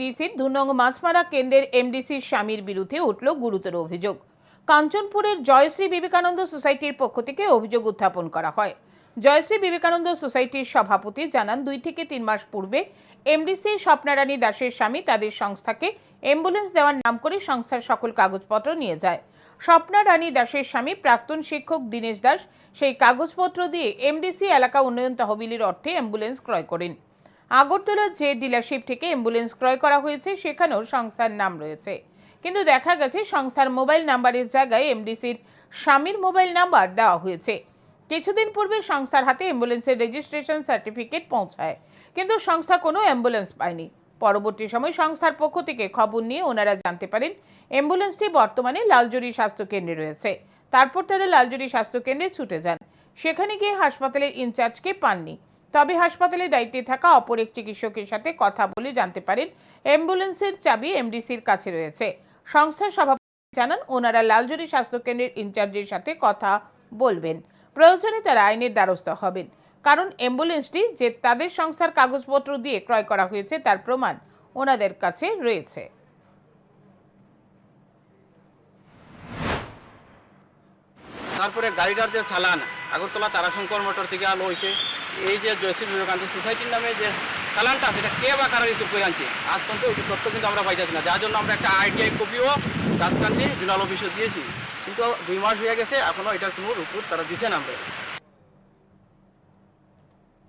ডিসির দু নং মাছমারা কেন্দ্রের এমডিসির স্বামীর বিরুদ্ধে উঠল গুরুতর অভিযোগ। কাঞ্চনপুরের জয়শ্রী বিবেকানন্দ সোসাইটির পক্ষ থেকে অভিযোগ উত্থাপন করা হয়। জয়শ্রী বিবেকানন্দ সোসাইটির সভাপতি জানান, দুই থেকে তিন মাস পূর্বে এমডিসি স্বপ্নারানী দাসের স্বামী তাদের সংস্থাকে অ্যাম্বুলেন্স দেওয়ার নাম করে সংস্থার সকল কাগজপত্র নিয়ে যায়। স্বপ্না রানী দাসের স্বামী প্রাক্তন শিক্ষক দীনেশ দাস সেই কাগজপত্র দিয়ে এমডিসি এলাকা উন্নয়ন তহবিলের অর্থে অ্যাম্বুলেন্স ক্রয় করেন। আগরতলার যে ডিলারশিপ থেকে অ্যাম্বুলেন্স ক্রয় করা হয়েছে, সেখানেও সংস্থার নাম রয়েছে। কিন্তু দেখা গেছে, সংস্থার মোবাইল নাম্বারের জায়গায় এমডিসির স্বামীর মোবাইল নাম্বার দেওয়া হয়েছে। কিছুদিন পূর্বে সংস্থার হাতে অ্যাম্বুলেন্সের রেজিস্ট্রেশন সার্টিফিকেট পৌঁছায়, কিন্তু সংস্থা কোনো অ্যাম্বুলেন্স পায়নি। পরবর্তী সময় সংস্থার পক্ষ থেকে খবর নিয়ে ওনারা জানতে পারেন, অ্যাম্বুলেন্সটি বর্তমানে লালজুরি স্বাস্থ্য কেন্দ্রে রয়েছে। তারপর তারা লালজুরি স্বাস্থ্য কেন্দ্রে ছুটে যান। সেখানে গিয়ে হাসপাতালের ইনচার্জকে পাননি। তবে হাসপাতালে দায়িত্বে থাকা অপর এক চিকিৎসকের সাথে কথা বলে জানতে পারেন, অ্যাম্বুলেন্সের চাবি এমডিসির কাছে রয়েছে। সংস্থার সভাপতি জানান, ওনারা লালজুরি স্বাস্থ্য কেন্দ্রের ইনচার্জের সাথে কথা বলবেন। প্রয়োজনে তারা আইনের দ্বারস্থ হবেন, কারণ অ্যাম্বুলেন্সটি যে তাদের সংস্থার কাগজপত্র দিয়ে ক্রয় করা হয়েছে তার প্রমাণ ওনাদের কাছে রয়েছে। তারপরে গাড়িটার যে চালান, আগরতলা তারাশঙ্কর মোটর থেকে আলো হয়েছে। এই যে জয়শ্রী বিবেকানন্দ সোসাইটির নামে যে চালানটা সেটা কে বা কারা রিসিভ করে আনছে আজ পর্যন্ত ওই তথ্য কিন্তু আমরা পাইতেছি না। যার জন্য আমরা একটা আইটিআই কপিও রাজকান্দি জোনাল অফিসে দিয়েছি। কিন্তু দুই মাস হয়ে গেছে এখনও এটার কোনো রিপোর্ট তারা দিচ্ছে না আমরা